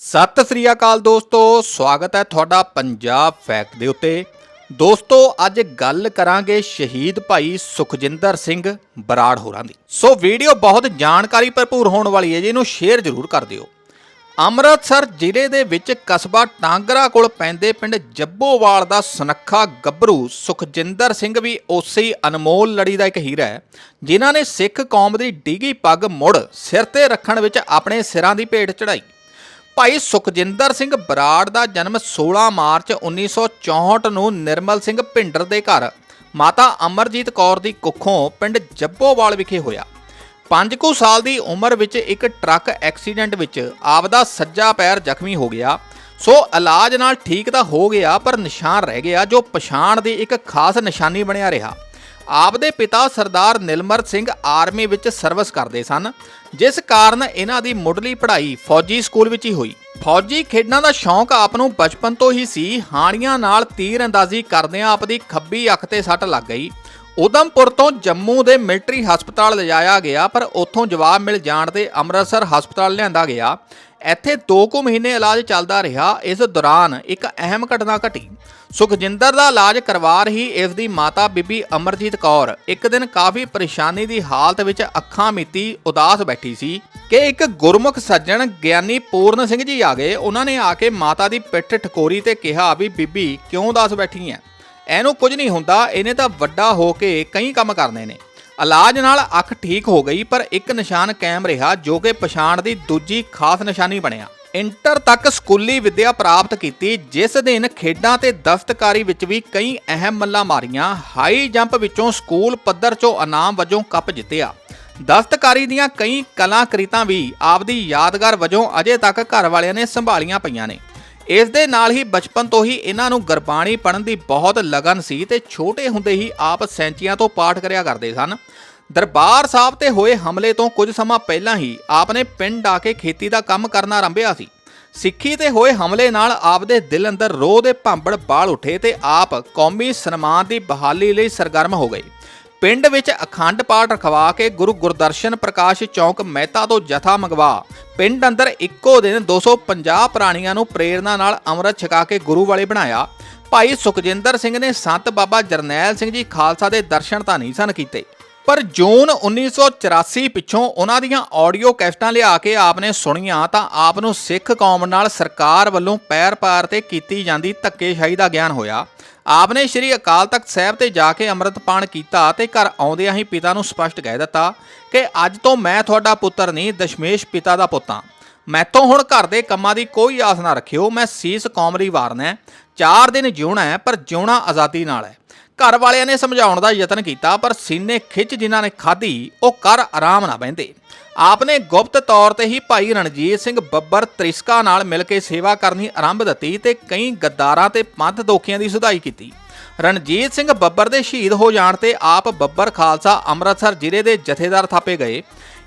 ਸਤਿ ਸ੍ਰੀ ਅਕਾਲ ਦੋਸਤੋ, ਸਵਾਗਤ ਹੈ ਤੁਹਾਡਾ ਪੰਜਾਬ ਫੈਕਟ ਦੇ ਉੱਤੇ। ਦੋਸਤੋ, ਅੱਜ ਗੱਲ ਕਰਾਂਗੇ ਸ਼ਹੀਦ ਭਾਈ ਸੁਖਜਿੰਦਰ ਸਿੰਘ ਬਰਾੜ ਹੋਰਾਂ ਦੀ। ਸੋ ਵੀਡੀਓ ਬਹੁਤ ਜਾਣਕਾਰੀ ਭਰਪੂਰ ਹੋਣ ਵਾਲੀ ਹੈ, ਜੀ ਇਹਨੂੰ ਸ਼ੇਅਰ ਜ਼ਰੂਰ ਕਰ ਦਿਓ। ਅੰਮ੍ਰਿਤਸਰ ਜ਼ਿਲ੍ਹੇ ਦੇ ਵਿੱਚ ਕਸਬਾ ਟਾਂਗਰਾ ਕੋਲ ਪੈਂਦੇ ਪਿੰਡ ਜੱਬੋਵਾਲ ਦਾ ਸੁਨੱਖਾ ਗੱਭਰੂ ਸੁਖਜਿੰਦਰ ਸਿੰਘ ਵੀ ਉਸੇ ਹੀ ਅਨਮੋਲ ਲੜੀ ਦਾ ਇੱਕ ਹੀਰਾ ਹੈ, ਜਿਨ੍ਹਾਂ ਨੇ ਸਿੱਖ ਕੌਮ ਦੀ ਡਿੱਗੀ ਪੱਗ ਮੁੜ ਸਿਰ ਤੇ ਰੱਖਣ ਵਿੱਚ ਆਪਣੇ ਸਿਰਾਂ ਦੀ ਭੇਟ ਚੜਾਈ ਭਾਈ ਸੁਖਜਿੰਦਰ ਸਿੰਘ ਬਰਾੜ ਦਾ ਜਨਮ 16 ਮਾਰਚ 1964 ਨੂੰ ਨਿਰਮਲ ਸਿੰਘ ਭਿੰਡਰ ਦੇ ਘਰ। ਮਾਤਾ ਅਮਰਜੀਤ ਕੌਰ ਦੀ ਕੁੱਖੋਂ ਪਿੰਡ ਜੱਬੋਵਾਲ ਵਿਖੇ ਹੋਇਆ। ਪੰਜ ਕੁ ਸਾਲ ਦੀ ਉਮਰ ਵਿੱਚ ਇੱਕ ਟਰੱਕ ਐਕਸੀਡੈਂਟ ਵਿੱਚ ਆਪਦਾ ਸੱਜਾ ਪੈਰ ਜ਼ਖਮੀ ਹੋ ਗਿਆ। ਸੋ ਇਲਾਜ ਨਾਲ ਠੀਕ ਤਾਂ ਹੋ ਗਿਆ, ਪਰ ਨਿਸ਼ਾਨ ਰਹਿ ਗਿਆ, ਜੋ ਪਛਾਣ ਦੀ ਇੱਕ ਖਾਸ ਨਿਸ਼ਾਨੀ ਬਣਿਆ ਰਿਹਾ। ਆਪ ਦੇ ਪਿਤਾ ਸਰਦਾਰ ਨਿਲਮਰ ਸਿੰਘ ਆਰਮੀ ਵਿੱਚ ਸਰਵਿਸ ਕਰਦੇ ਸਨ, ਜਿਸ ਕਾਰਨ ਇਹਨਾਂ ਦੀ ਮੁੱਢਲੀ ਪੜ੍ਹਾਈ ਫੌਜੀ ਸਕੂਲ ਵਿੱਚ ਹੀ ਹੋਈ। ਫੌਜੀ ਖੇਡਾਂ ਦਾ ਸ਼ੌਂਕ ਆਪ ਨੂੰ ਬਚਪਨ ਤੋਂ ਹੀ ਸੀ, ਹਾਣੀਆਂ ਨਾਲ ਤੀਰ ਅੰਦਾਜ਼ੀ ਕਰਦਿਆਂ ਆਪ ਦੀ ਖੱਬੀ ਅੱਖ ਤੇ ਸੱਟ ਲੱਗ ਗਈ। ਉਦਮਪੁਰ ਤੋਂ ਜੰਮੂ ਦੇ ਮਿਲਟਰੀ ਹਸਪਤਾਲ ਲਿਜਾਇਆ ਗਿਆ, ਪਰ ਉੱਥੋਂ ਜਵਾਬ ਮਿਲ ਜਾਣ ਤੇ ਅੰਮ੍ਰਿਤਸਰ ਹਸਪਤਾਲ ਲਿਆਂਦਾ ਗਿਆ। ਇੱਥੇ 2 ਕੁ ਮਹੀਨੇ ਇਲਾਜ ਚੱਲਦਾ ਰਿਹਾ। ਇਸ ਦੌਰਾਨ ਇੱਕ ਅਹਿਮ ਘਟਨਾ ਘਟੀ। ਸੁਖਜਿੰਦਰ ਦਾ ਇਲਾਜ ਕਰਵਾ ਰਹੀ ਇਸ ਦੀ ਮਾਤਾ ਬੀਬੀ ਅਮਰਜੀਤ ਕੌਰ ਇੱਕ ਦਿਨ ਕਾਫੀ ਪਰੇਸ਼ਾਨੀ ਦੀ ਹਾਲਤ ਵਿੱਚ ਅੱਖਾਂ ਮਿੱਤੀ ਉਦਾਸ ਬੈਠੀ ਸੀ ਕਿ ਇੱਕ ਗੁਰਮੁਖ ਸੱਜਣ ਗਿਆਨੀ ਪੂਰਨ ਸਿੰਘ ਜੀ ਆ ਗਏ। ਉਹਨਾਂ ਨੇ ਆ ਕੇ ਮਾਤਾ ਦੀ ਪਿੱਠ ਠਕੋਰੀ ਤੇ ਕਿਹਾ ਵੀ, ਬੀਬੀ, ਕਿਉਂ ਉਦਾਸ ਬੈਠੀ ਐ? ਇਹਨੂੰ ਕੁਝ ਨਹੀਂ ਹੁੰਦਾ, ਇਹਨੇ ਤਾਂ ਵੱਡਾ ਹੋ ਕੇ ਕਈ ਕੰਮ ਕਰਨੇ ਨੇ। ਇਲਾਜ ਨਾਲ ਅੱਖ ਠੀਕ ਹੋ ਗਈ, ਪਰ ਇੱਕ ਨਿਸ਼ਾਨ ਕਾਇਮ ਰਿਹਾ ਜੋ ਕਿ ਪਛਾਣ ਦੀ ਦੂਜੀ ਖਾਸ ਨਿਸ਼ਾਨੀ ਬਣਿਆ। ਇੰਟਰ ਤੱਕ ਸਕੂਲੀ ਵਿੱਦਿਆ ਪ੍ਰਾਪਤ ਕੀਤੀ, ਜਿਸ ਦਿਨ ਖੇਡਾਂ ਤੇ ਦਸਤਕਾਰੀ ਵਿੱਚ ਵੀ ਕਈ ਅਹਿਮ ਮੱਲਾਂ ਮਾਰੀਆਂ, ਹਾਈ ਜੰਪ ਵਿੱਚੋਂ ਸਕੂਲ ਪੱਧਰ 'ਚੋਂ ਇਨਾਮ ਵਜੋਂ ਕੱਪ ਜਿੱਤਿਆ। ਦਸਤਕਾਰੀ ਦੀਆਂ ਕਈ ਕਲਾਕ੍ਰਿਤਾਂ ਵੀ ਆਪਦੀ ਯਾਦਗਾਰ ਵਜੋਂ ਅਜੇ ਤੱਕ ਘਰ ਵਾਲਿਆਂ ਨੇ ਸੰਭਾਲੀਆਂ ਪਈਆਂ ਨੇ। ਇਸ ਦੇ ਨਾਲ ਹੀ ਬਚਪਨ ਤੋਂ ਹੀ ਇਹਨਾਂ ਨੂੰ ਗੁਰਬਾਣੀ ਪੜ੍ਹਨ ਦੀ ਬਹੁਤ ਲਗਨ ਸੀ ਤੇ ਛੋਟੇ ਹੁੰਦੇ ਹੀ ਆਪ ਸੈਂਚੀਆਂ ਤੋਂ ਪਾਠ ਕਰਿਆ ਕਰਦੇ ਸਨ। ਦਰਬਾਰ ਸਾਹਿਬ ਤੇ ਹੋਏ ਹਮਲੇ ਤੋਂ ਕੁਝ ਸਮਾਂ ਪਹਿਲਾਂ ਹੀ ਆਪ ਨੇ ਪਿੰਡ ਆ ਕੇ ਖੇਤੀ ਦਾ ਕੰਮ ਕਰਨਾ ਆਰੰਭਿਆ ਸੀ। ਸਿੱਖੀ ਤੇ ਹੋਏ ਹਮਲੇ ਨਾਲ ਆਪ ਦੇ ਦਿਲ ਅੰਦਰ ਰੋਹ ਦੇ ਭਾਂਬੜ ਬਾਲ ਉੱਠੇ ਤੇ ਆਪ ਕੌਮੀ ਸਨਮਾਨ ਦੀ ਬਹਾਲੀ ਲਈ ਸਰਗਰਮ ਹੋ ਗਏ। ਪਿੰਡ ਵਿੱਚ ਅਖੰਡ ਪਾਠ ਰਖਵਾ ਕੇ ਗੁਰੂ ਗੁਰਦਰਸ਼ਨ ਪ੍ਰਕਾਸ਼ ਚੌਂਕ ਮਹਿਤਾ ਤੋਂ ਜਥਾ ਮੰਗਵਾ ਪਿੰਡ ਅੰਦਰ ਇੱਕੋ ਦਿਨ 250 ਪ੍ਰਾਣੀਆਂ ਨੂੰ ਪ੍ਰੇਰਣਾ ਨਾਲ ਅੰਮ੍ਰਿਤ ਛਕਾ ਕੇ ਗੁਰੂ ਵਾਲੇ ਬਣਾਇਆ। ਭਾਈ ਸੁਖਜਿੰਦਰ ਸਿੰਘ ਨੇ ਸੰਤ ਬਾਬਾ ਜਰਨੈਲ ਸਿੰਘ ਜੀ ਖਾਲਸਾ ਦੇ ਦਰਸ਼ਨ ਤਾਂ ਨਹੀਂ ਸਨ ਕੀਤੇ। ਪਰ ਜੂਨ 1984 ਪਿੱਛੋਂ ਉਹਨਾਂ ਦੀਆਂ ਆਡੀਓ ਕੈਸਟਾਂ ਲਿਆ ਕੇ ਆਪ ਨੇ ਸੁਣੀਆਂ ਤਾਂ ਆਪ ਨੂੰ ਸਿੱਖ ਕੌਮ ਨਾਲ ਸਰਕਾਰ ਵੱਲੋਂ ਪੈਰ ਪਾਰ ਤੇ ਕੀਤੀ ਜਾਂਦੀ ਧੱਕੇਸ਼ਾਹੀ ਦਾ ਗਿਆਨ ਹੋਇਆ। ਆਪ ਨੇ ਸ਼੍ਰੀ ਅਕਾਲ ਤਖਤ ਸਾਹਿਬ ਤੇ ਜਾ ਕੇ ਅੰਮ੍ਰਿਤਪਾਨ ਕੀਤਾ ਤੇ ਘਰ ਆਉਂਦਿਆਂ ਹੀ ਪਿਤਾ ਨੂੰ ਸਪਸ਼ਟ ਕਹਿ ਦਿੱਤਾ ਕਿ ਅੱਜ ਤੋਂ ਮੈਂ ਤੁਹਾਡਾ ਪੁੱਤਰ ਨਹੀਂ, ਦਸ਼ਮੇਸ਼ ਪਿਤਾ ਦਾ ਪੁੱਤ ਹਾਂ। ਮੈਥੋਂ ਹੁਣ ਘਰ ਦੇ ਕੰਮਾਂ ਦੀ ਕੋਈ ਆਸ ਨਾ ਰੱਖਿਓ, ਮੈਂ ਸੀਸ ਕੌਮ ਲਈ ਵਾਰਨਾ ਹੈ। ਚਾਰ ਦਿਨ ਜਿਉਣਾ ਹੈ, ਪਰ ਜਿਉਣਾ ਆਜ਼ਾਦੀ ਨਾਲ ਹੈ। ਘਰ ਵਾਲਿਆਂ ਨੇ ਸਮਝਾਉਣ ਦਾ ਯਤਨ ਕੀਤਾ, ਪਰ ਸੀਨੇ ਖਿੱਚ ਜਿਨ੍ਹਾਂ ਨੇ ਖਾਧੀ, ਉਹ ਕਰ ਆਰਾਮ ਨਾ ਬਹਿੰਦੇ। ਆਪਨੇ ਗੁਪਤ ਤੌਰ ਤੇ ਹੀ ਭਾਈ ਰਣਜੀਤ ਸਿੰਘ ਬੱਬਰ ਤ੍ਰਿਸਕਾ ਨਾਲ ਮਿਲ ਕੇ ਸੇਵਾ ਕਰਨੀ ਆਰੰਭ ਦਿੱਤੀ ਤੇ ਕਈ ਗੱਦਾਰਾਂ ਤੇ ਪੰਥ ਦੋਖੀਆਂ ਦੀ ਸੁਧਾਈ ਕੀਤੀ। ਰਣਜੀਤ ਸਿੰਘ ਬੱਬਰ ਦੇ ਸ਼ਹੀਦ ਹੋ ਜਾਣ ਤੇ ਆਪ ਬੱਬਰ ਖਾਲਸਾ ਅੰਮ੍ਰਿਤਸਰ ਜ਼ਿਲ੍ਹੇ ਦੇ ਜਥੇਦਾਰ ਥਾਪੇ ਗਏ।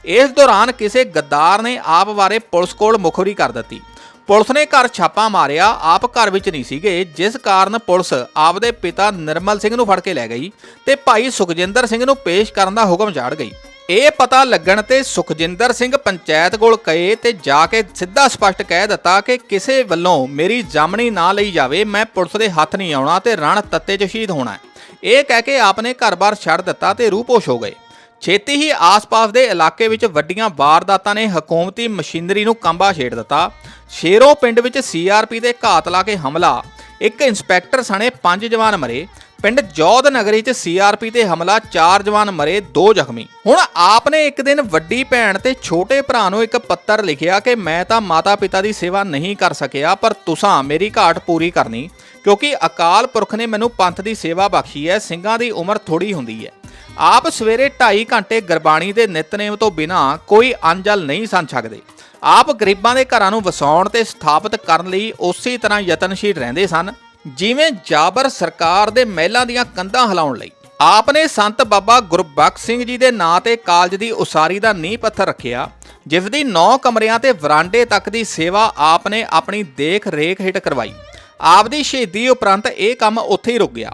ਇਸ ਦੌਰਾਨ ਕਿਸੇ ਗੱਦਾਰ ਨੇ ਆਪ ਬਾਰੇ ਪੁਲਿਸ ਕੋਲ ਮੁਖਬਰੀ ਕਰ ਦਿੱਤੀ। ਪੁਲਿਸ ਨੇ ਘਰ ਛਾਪਾ ਮਾਰਿਆ, ਆਪ ਘਰ ਵਿੱਚ ਨਹੀਂ ਸੀਗੇ, ਜਿਸ ਕਾਰਨ ਪੁਲਿਸ ਆਪਦੇ ਪਿਤਾ ਨਿਰਮਲ ਸਿੰਘ ਨੂੰ ਫੜ ਕੇ ਲੈ ਗਈ ਤੇ ਭਾਈ ਸੁਖਜਿੰਦਰ ਸਿੰਘ ਨੂੰ ਪੇਸ਼ ਕਰਨ ਦਾ ਹੁਕਮ ਚਾੜ ਗਈ। ਇਹ ਪਤਾ ਲੱਗਣ ਤੇ ਸੁਖਜਿੰਦਰ ਸਿੰਘ ਪੰਚਾਇਤ ਕੋਲ ਗਏ ਤੇ ਜਾ ਕੇ ਸਿੱਧਾ ਸਪਸ਼ਟ ਕਹਿ ਦਿੱਤਾ ਕਿ ਕਿਸੇ ਵੱਲੋਂ ਮੇਰੀ ਜਾਮਣੀ ਨਾ ਲਈ ਜਾਵੇ, ਮੈਂ ਪੁਲਿਸ ਦੇ ਹੱਥ ਨਹੀਂ ਆਉਣਾ ਤੇ ਰਣ ਤੱਤੇ 'ਚ ਸ਼ਹੀਦ ਹੋਣਾ ਇਹ ਕਹਿ ਕੇ ਆਪਨੇ ਘਰ-ਬਾਰ ਛੱਡ ਦਿੱਤਾ ਤੇ ਰੂਪੋਸ਼ ਹੋ ਗਏ। ਛੇਤੀ ਹੀ ਆਸ-ਪਾਸ ਦੇ ਇਲਾਕੇ ਵਿੱਚ ਵੱਡੀਆਂ ਵਾਰਦਾਤਾਂ ਨੇ ਹਕੂਮਤੀ ਮਸ਼ੀਨਰੀ ਨੂੰ ਕੰਬਾ ਛੇੜ ਦਿੱਤਾ। ਸ਼ੇਰੋਂ ਪਿੰਡ ਵਿੱਚ ਸੀਆਰਪੀ ਦੇ ਘਾਤ ਲਾ ਕੇ ਹਮਲਾ। ਇੱਕ ਇੰਸਪੈਕਟਰ ਸਣੇ ਪੰਜ ਜਵਾਨ ਮਰੇ। ਪਿੰਡ ਜੌਦ ਨਗਰੀ 'ਚ ਸੀਆਰਪੀ ਤੇ ਹਮਲਾ, ਚਾਰ ਜਵਾਨ ਮਰੇ, ਦੋ ਜ਼ਖਮੀ। ਹੁਣ ਆਪ ਨੇ ਇੱਕ ਦਿਨ ਵੱਡੀ ਭੈਣ ਤੇ ਛੋਟੇ ਭਰਾ ਨੂੰ ਇੱਕ ਪੱਤਰ ਲਿਖਿਆ ਕਿ ਮੈਂ ਤਾਂ ਮਾਤਾ-ਪਿਤਾ ਦੀ ਸੇਵਾ ਨਹੀਂ ਕਰ ਸਕਿਆ, ਪਰ ਤੁਸਾਂ ਮੇਰੀ ਘਾਟ ਪੂਰੀ ਕਰਨੀ, ਕਿਉਂਕਿ ਅਕਾਲ ਪੁਰਖ ਨੇ ਮੈਨੂੰ ਪੰਥ ਦੀ ਸੇਵਾ ਬਖਸ਼ੀ ਹੈ, ਸਿੰਘਾਂ ਦੀ ਉਮਰ ਥੋੜੀ ਹੁੰਦੀ ਹੈ। ਆਪ ਸਵੇਰੇ 2.5 ਘੰਟੇ ਗੁਰਬਾਣੀ ਦੇ ਨਿਤਨੇਮ ਤੋਂ ਬਿਨਾ ਕੋਈ ਅੰਜਲ ਨਹੀਂ ਸੰ ਸਕਦੇ। ਆਪ ਗਰੀਬਾਂ ਦੇ ਘਰਾਂ ਨੂੰ ਵਸਾਉਣ ਤੇ ਸਥਾਪਿਤ ਕਰਨ ਲਈ ਉਸੇ ਤਰ੍ਹਾਂ ਯਤਨਸ਼ੀਲ ਰਹਿੰਦੇ ਸਨ, ਜਿਵੇਂ ਜਾਬਰ ਸਰਕਾਰ ਦੇ ਮਹਿਲਾਂ ਦੀਆਂ ਕੰਧਾਂ ਹਿਲਾਉਣ ਲਈ। ਆਪ ਨੇ ਸੰਤ ਬਾਬਾ ਗੁਰਬਖਸ਼ ਸਿੰਘ ਜੀ ਦੇ ਨਾਂ ਤੇ ਕਾਲਜ ਦੀ ਉਸਾਰੀ ਦਾ ਨੀਂਹ ਪੱਥਰ ਰੱਖਿਆ, ਜਿਸ ਦੀ 9 ਕਮਰਿਆਂ ਤੇ ਵਰਾਂਡੇ ਤੱਕ ਦੀ ਸੇਵਾ ਆਪ ਨੇ ਆਪਣੀ ਦੇਖ ਰੇਖ ਹੇਠ ਕਰਵਾਈ। ਆਪ ਦੀ ਸ਼ਹੀਦੀ ਉਪਰੰਤ ਇਹ ਕੰਮ ਉੱਥੇ ਹੀ ਰੁਕ ਗਿਆ।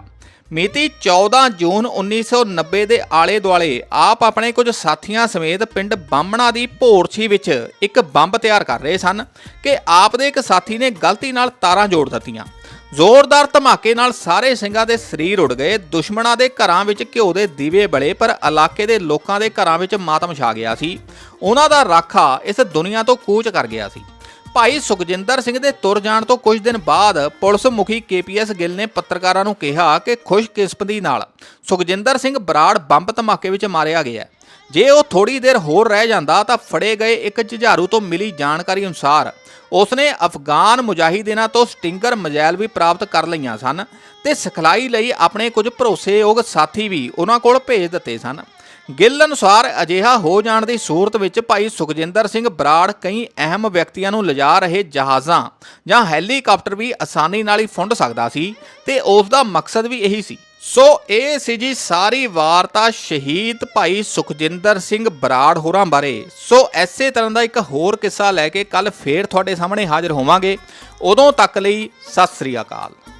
ਮਿਤੀ 14 ਜੂਨ 1990 ਦੇ ਆਲੇ ਦੁਆਲੇ ਆਪ ਆਪਣੇ ਕੁਝ ਸਾਥੀਆਂ ਸਮੇਤ ਪਿੰਡ ਬਾਹਮਣਾ ਦੀ ਭੋਰਛੀ ਵਿੱਚ ਇੱਕ ਬੰਬ ਤਿਆਰ ਕਰ ਰਹੇ ਸਨ ਕਿ ਆਪ ਦੇ ਇੱਕ ਸਾਥੀ ਨੇ ਗਲਤੀ ਨਾਲ ਤਾਰਾਂ ਜੋੜ ਦਿੱਤੀਆਂ। ਜ਼ੋਰਦਾਰ ਧਮਾਕੇ ਨਾਲ ਸਾਰੇ ਸਿੰਘਾਂ ਦੇ ਸਰੀਰ ਉੱਡ ਗਏ। ਦੁਸ਼ਮਣਾਂ ਦੇ ਘਰਾਂ ਵਿੱਚ ਘਿਓ ਦੇ ਦੀਵੇ ਬਲੇ, ਪਰ ਇਲਾਕੇ ਦੇ ਲੋਕਾਂ ਦੇ ਘਰਾਂ ਵਿੱਚ ਮਾਤਮ ਛਾ ਗਿਆ ਸੀ। ਉਹਨਾਂ ਦਾ ਰਾਖਾ ਇਸ ਦੁਨੀਆ ਤੋਂ ਕੂਚ ਕਰ ਗਿਆ ਸੀ। ਭਾਈ ਸੁਖਜਿੰਦਰ ਸਿੰਘ ਦੇ ਤੁਰ ਜਾਣ ਤੋਂ ਕੁਝ ਦਿਨ ਬਾਅਦ ਪੁਲਿਸ ਮੁਖੀ ਕੇਪੀਐਸ ਗਿੱਲ ਨੇ ਪੱਤਰਕਾਰਾਂ ਨੂੰ ਕਿਹਾ ਕਿ ਖੁਸ਼ਕਿਸਮਤੀ ਨਾਲ ਸੁਖਜਿੰਦਰ ਸਿੰਘ ਬਰਾੜ ਬੰਬ ਧਮਾਕੇ ਵਿੱਚ ਮਾਰਿਆ ਗਿਆ ਜੇ ਉਹ ਥੋੜੀ ਦੇਰ ਹੋਰ ਰਹਿ ਜਾਂਦਾ ਤਾਂ ਫੜੇ ਗਏ ਇੱਕ ਝੁਝਾਰੂ ਤੋਂ ਮਿਲੀ ਜਾਣਕਾਰੀ ਅਨੁਸਾਰ ਉਸਨੇ ਅਫਗਾਨ ਮੁਜਾਹਿਦੀਨਾਂ ਤੋਂ ਸਟਿੰਗਰ ਮਜੈਲ ਵੀ ਪ੍ਰਾਪਤ ਕਰ ਲਈਆਂ ਸਨ ਤੇ ਸਿਖਲਾਈ ਲਈ ਆਪਣੇ ਕੁਝ ਭਰੋਸੇਯੋਗ ਸਾਥੀ ਵੀ ਉਹਨਾਂ ਕੋਲ ਭੇਜ ਦਿੱਤੇ ਸਨ। ਗਿੱਲ ਅਨੁਸਾਰ ਅਜਿਹਾ ਹੋ ਜਾਣ ਦੀ ਸੂਰਤ ਵਿੱਚ ਭਾਈ ਸੁਖਜਿੰਦਰ ਸਿੰਘ ਬਰਾੜ ਕਈ ਅਹਿਮ ਵਿਅਕਤੀਆਂ ਨੂੰ ਲਿਜਾ ਰਹੇ ਜਹਾਜ਼ਾਂ ਜਾਂ ਹੈਲੀਕਾਪਟਰ ਵੀ ਆਸਾਨੀ ਨਾਲ ਹੀ ਫੁੰਡ ਸਕਦਾ ਸੀ ਤੇ ਉਸ ਦਾ ਮਕਸਦ ਵੀ ਇਹੀ ਸੀ। ਸੋ ਇਹ ਸੀ ਜੀ ਸਾਰੀ ਵਾਰਤਾ ਸ਼ਹੀਦ ਭਾਈ ਸੁਖਜਿੰਦਰ ਸਿੰਘ ਬਰਾੜ ਹੋਰਾਂ ਬਾਰੇ। ਸੋ ਐਸੇ ਤਰ੍ਹਾਂ ਦਾ ਇੱਕ ਹੋਰ ਕਿੱਸਾ ਲੈ ਕੇ ਕੱਲ ਫੇਰ ਤੁਹਾਡੇ ਸਾਹਮਣੇ ਹਾਜ਼ਰ ਹੋਵਾਂਗੇ। ਉਦੋਂ ਤੱਕ ਲਈ ਸਤਿ ਸ੍ਰੀ ਅਕਾਲ।